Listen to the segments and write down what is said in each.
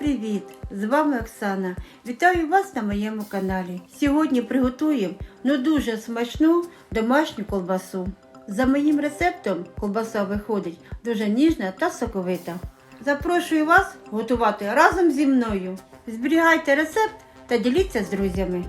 Привіт! З вами Оксана. Вітаю вас на моєму каналі. Сьогодні приготуємо ну дуже смачну домашню колбасу. За моїм рецептом колбаса виходить дуже ніжна та соковита. Запрошую вас готувати разом зі мною. Зберігайте рецепт та діліться з друзями.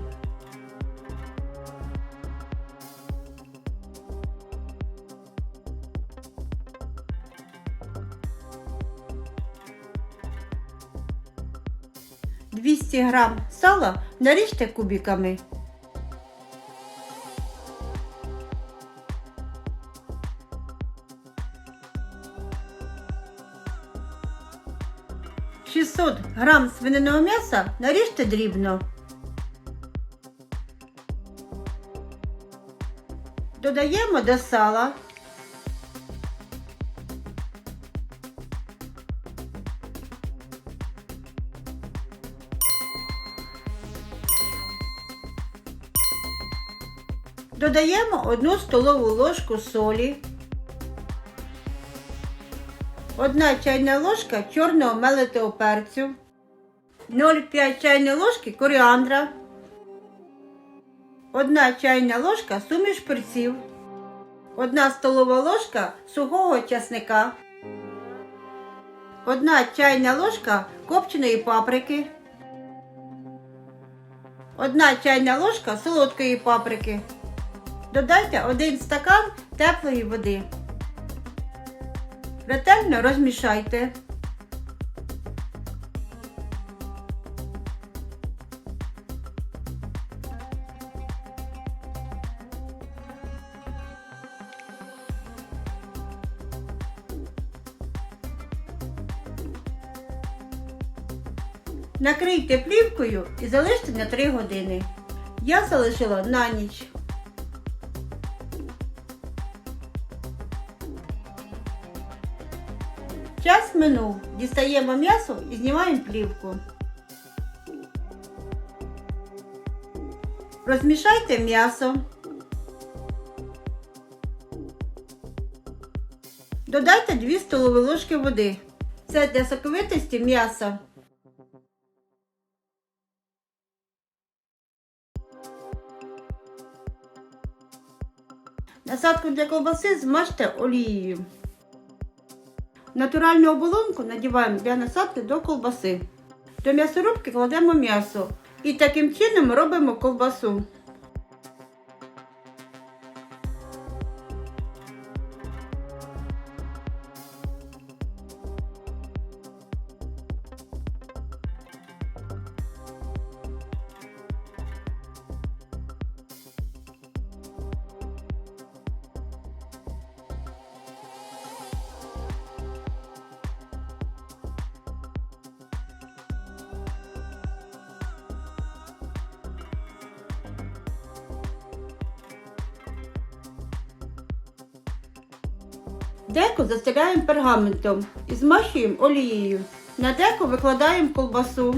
«200 грам сала наріжте кубиками. «600 грам свининого м'яса наріжте дрібно. Додаємо до сала Додаємо 1 столову ложку солі, 1 чайна ложка чорного мелитого перцю, 0,5 чайної ложки коріандра, 1 чайна ложка суміш перців, 1 столова ложка сухого часника, 1 чайна ложка копченої паприки, 1 чайна ложка солодкої паприки. Додайте 1 стакан теплої води. Ретельно розмішайте. Накрийте плівкою і залиште на 3 години. Я залишила на ніч. Час минув. Дістаємо м'ясо і знімаємо плівку. Розмішайте м'ясо. Додайте 2 столові ложки води. Це для соковитості м'яса. Насадку для ковбаси змажте олією. Натуральну оболонку надіваємо для насадки до колбаси. До м'ясорубки кладемо м'ясо і таким чином робимо ковбасу. Деко застеляємо пергаментом і змащуємо олією. На деко викладаємо ковбасу.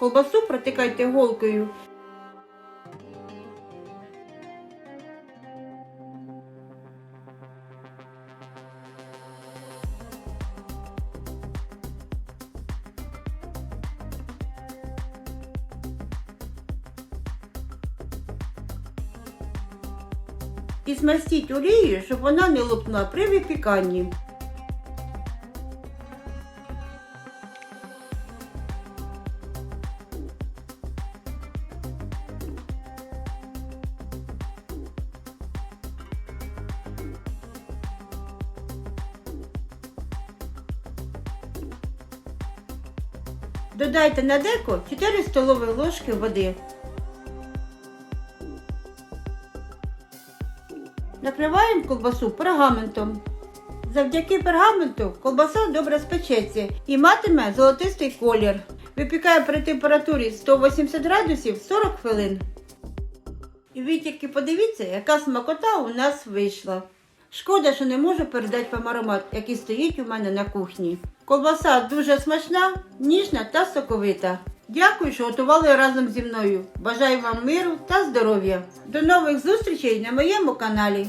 Колбасу протикайте голкою. І змастіть олією, щоб вона не лопнула при випіканні. Додайте на деко 4 столові ложки води. Накриваємо ковбасу пергаментом. Завдяки пергаменту колбаса добре спечеться і матиме золотистий колір. Випікаю при температурі 180 градусів 40 хвилин. І ви тільки подивіться, яка смакота у нас вийшла. Шкода, що не можу передати вам аромат, який стоїть у мене на кухні. Колбаса дуже смачна, ніжна та соковита. Дякую, що готували разом зі мною. Бажаю вам миру та здоров'я. До нових зустрічей на моєму каналі.